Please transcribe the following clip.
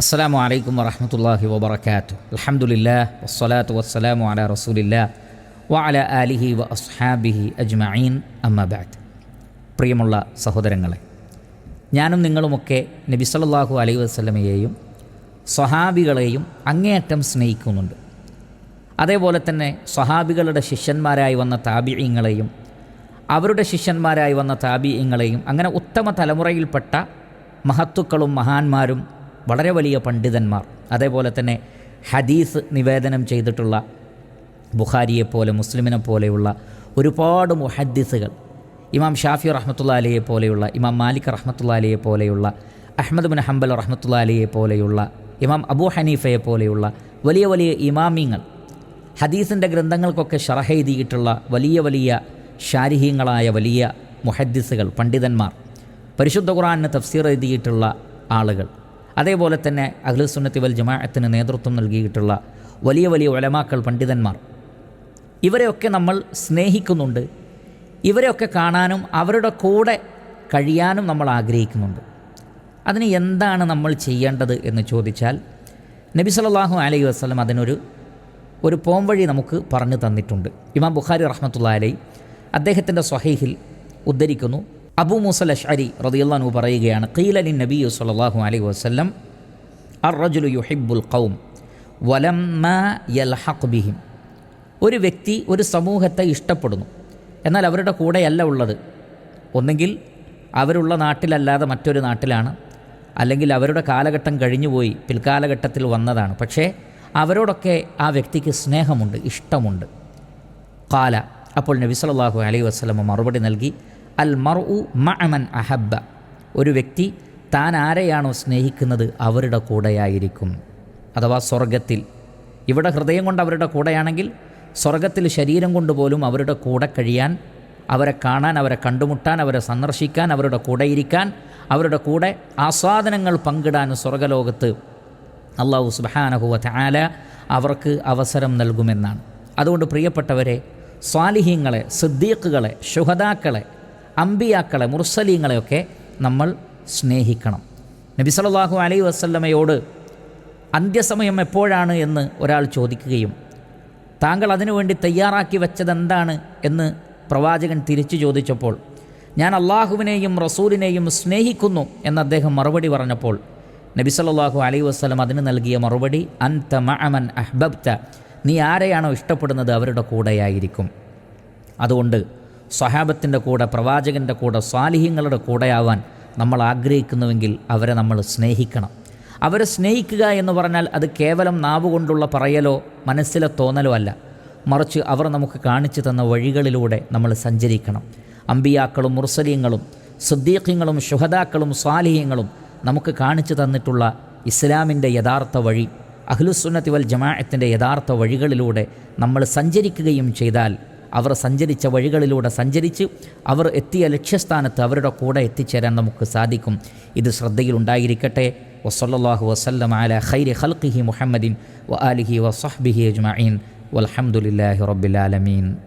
അസ്സലാമു അലൈക്കും വറഹമത്തല്ലാഹി വബർക്കാത്തു അലഹമുല്ലാ വസ്സലാത്തു വസ്സലാമു അല റസൂലില്ല വഅല ആലിഹി വ അസ്ഹാബിഹി അജ്മീൻ അമ്മബാദ് പ്രിയമുള്ള സഹോദരങ്ങളെ ഞാനും നിങ്ങളുമൊക്കെ നബി സല്ലാഹു അലൈ വസ്ലമയെയും സ്വഹാബികളെയും അങ്ങേയറ്റം സ്നേഹിക്കുന്നുണ്ട്. അതേപോലെ തന്നെ സ്വഹാബികളുടെ ശിഷ്യന്മാരായി വന്ന താബിഈങ്ങളെയും അവരുടെ ശിഷ്യന്മാരായി വന്ന താബിഈങ്ങളെയും അങ്ങനെ ഉത്തമ തലമുറയിൽപ്പെട്ട മഹത്തുക്കളും മഹാന്മാരും വളരെ വലിയ പണ്ഡിതന്മാർ. അതേപോലെ തന്നെ ഹദീസ് നിവേദനം ചെയ്തിട്ടുള്ള ബുഖാരിയെപ്പോലെ മുസ്ലിമിനെ പോലെയുള്ള ഒരുപാട് മുഹദ്ദിസുകൾ. ഇമാം ഷാഫി റഹ്മത്തുള്ള അലിയെ പോലെയുള്ള ഇമാം മാലിക് റഹ്മത്തുള്ള അലിയെ പോലെയുള്ള അഹമ്മദ് ബിൻ ഹംബൽ റഹ്മത്തുള്ള അലിയെ പോലെയുള്ള ഇമാം അബൂ ഹനീഫയെ പോലെയുള്ള വലിയ വലിയ ഇമാമിങ്ങൾ ഹദീസിന്റെ ഗ്രന്ഥങ്ങൾക്കൊക്കെ ഷറഹ എഴുതിയിട്ടുള്ള വലിയ വലിയ ശാരിഹീങ്ങളായ വലിയ മുഹദ്ദിസുകൾ പണ്ഡിതന്മാർ. പരിശുദ്ധ ഖുറാനിന് തഫ്സീർ എഴുതിയിട്ടുള്ള ആളുകൾ. അതേപോലെ തന്നെ അഖിലുസുന്നത്തി വൽ ജമാഅത്തിന് നേതൃത്വം നൽകിയിട്ടുള്ള വലിയ വലിയ ഒലമാക്കൾ പണ്ഡിതന്മാർ. ഇവരെയൊക്കെ നമ്മൾ സ്നേഹിക്കുന്നുണ്ട്. ഇവരെയൊക്കെ കാണാനും അവരുടെ കൂടെ കഴിയാനും നമ്മൾ ആഗ്രഹിക്കുന്നുണ്ട്. അതിന് എന്താണ് നമ്മൾ ചെയ്യേണ്ടത് എന്ന് ചോദിച്ചാൽ നബി സല്ലല്ലാഹു അലൈഹി വസ്ലം അതിനൊരു ഒരു പോംവഴി നമുക്ക് പറഞ്ഞു തന്നിട്ടുണ്ട്. ഇമാം ബുഖാരി റഹ്മത്തുള്ള അലൈ അദ്ദേഹത്തിന്റെ സ്വഹീഹിൽ ഉദ്ധരിക്കുന്നു. അബൂ മൂസൽ അഷ്അരി റളിയല്ലാഹു പറയുകയാണ് കീലലി നബി സല്ലല്ലാഹു അലൈ വസ്ലം അർ റജുലു യുഹിബ്ബുൽ ഖൗം വലമ്മ ബിഹിം. ഒരു വ്യക്തി ഒരു സമൂഹത്തെ ഇഷ്ടപ്പെടുന്നു. എന്നാൽ അവരുടെ കൂടെയല്ല ഉള്ളത്. ഒന്നെങ്കിൽ അവരുള്ള നാട്ടിലല്ലാതെ മറ്റൊരു നാട്ടിലാണ് അല്ലെങ്കിൽ അവരുടെ കാലഘട്ടം കഴിഞ്ഞുപോയി പിൽക്കാലഘട്ടത്തിൽ വന്നതാണ്. പക്ഷേ അവരോടൊക്കെ ആ വ്യക്തിക്ക് സ്നേഹമുണ്ട് ഇഷ്ടമുണ്ട്. കാല അപ്പോൾ നബി അലൈ വസ്ലമ മറുപടി നൽകി അൽ മർഉ മഅമൻ അഹബ്ബ. ഒരു വ്യക്തി താൻ ആരെയാണോ സ്നേഹിക്കുന്നത് അവരുടെ കൂടെയായിരിക്കും. അഥവാ സ്വർഗത്തിൽ ഇവിടെ ഹൃദയം കൊണ്ട് അവരുടെ കൂടെയാണെങ്കിൽ സ്വർഗത്തിൽ ശരീരം കൊണ്ട് പോലും അവരുടെ കൂടെ കഴിയാൻ അവരെ കാണാൻ അവരെ കണ്ടുമുട്ടാൻ അവരെ സന്ദർശിക്കാൻ അവരുടെ കൂടെ ഇരിക്കാൻ അവരുടെ കൂടെ ആസ്വാദനങ്ങൾ പങ്കിടാൻ സ്വർഗലോകത്ത് അള്ളാഹു സുബാനഹുവ ആല അവർക്ക് അവസരം നൽകുമെന്നാണ്. അതുകൊണ്ട് പ്രിയപ്പെട്ടവരെ സ്വാലിഹീങ്ങളെ സിദ്ദീഖുകളെ ശുഹദാക്കളെ അമ്പിയാക്കളെ മുർസലീങ്ങളെയൊക്കെ നമ്മൾ സ്നേഹിക്കണം. നബി സല്ലല്ലാഹു അലൈ വസല്ലമയോട് അന്ത്യസമയം എപ്പോഴാണ് എന്ന് ഒരാൾ ചോദിക്കുകയും താങ്കൾ അതിനുവേണ്ടി തയ്യാറാക്കി വെച്ചതെന്താണ് എന്ന് പ്രവാചകൻ തിരിച്ചു ചോദിച്ചപ്പോൾ ഞാൻ അള്ളാഹുവിനെയും റസൂലിനെയും സ്നേഹിക്കുന്നു എന്ന് അദ്ദേഹം മറുപടി പറഞ്ഞപ്പോൾ നബി സല്ലല്ലാഹു അലൈ വസ്ലം അതിന് നൽകിയ മറുപടി അൻത മഅമൻ അഹ്ബബ്ത നീ ആരെയാണോ ഇഷ്ടപ്പെടുന്നത് അവരുടെ കൂടെയായിരിക്കും അതുകൊണ്ട് സ്വഹാബത്തിന്റെ കൂടെ പ്രവാചകന്റെ കൂടെ സ്വാലിഹ്യങ്ങളുടെ കൂടെയാവാൻ നമ്മൾ ആഗ്രഹിക്കുന്നുവെങ്കിൽ അവരെ നമ്മൾ സ്നേഹിക്കണം. അവരെ സ്നേഹിക്കുക എന്ന് പറഞ്ഞാൽ അത് കേവലം നാവുകൊണ്ടുള്ള പറയലോ മനസ്സിലെ തോന്നലോ അല്ല. മറിച്ച് അവർ നമുക്ക് കാണിച്ചു തന്ന വഴികളിലൂടെ നമ്മൾ സഞ്ചരിക്കണം. അമ്പിയാക്കളും മുർസലീങ്ങളും സുദ്ദീഖ്യങ്ങളും ശുഹദാക്കളും സ്വാലിഹ്യങ്ങളും നമുക്ക് കാണിച്ചു തന്നിട്ടുള്ള ഇസ്ലാമിന്റെ യഥാർത്ഥ വഴി അഹ്ലുസുന്നത്തി വൽ ജമാഅത്തിന്റെ യഥാർത്ഥ വഴികളിലൂടെ നമ്മൾ സഞ്ചരിക്കുകയും ചെയ്താൽ അവർ സഞ്ചരിച്ച വഴികളിലൂടെ സഞ്ചരിച്ച് അവർ എത്തിയ ലക്ഷ്യസ്ഥാനത്ത് അവരുടെ കൂടെ എത്തിച്ചേരാൻ നമുക്ക് സാധിക്കും. ഇത് ശ്രദ്ധയിലുണ്ടായിരിക്കട്ടെ വസല്ലാഹു വസ്ലം അല ഖൈരി ഖൽഖിഹി മുഹമ്മദിൻ വ ആലിഹി വസഹ്ബിഹി വൽഹംദുലില്ലാഹി റബ്ബിൽ ആലമീൻ.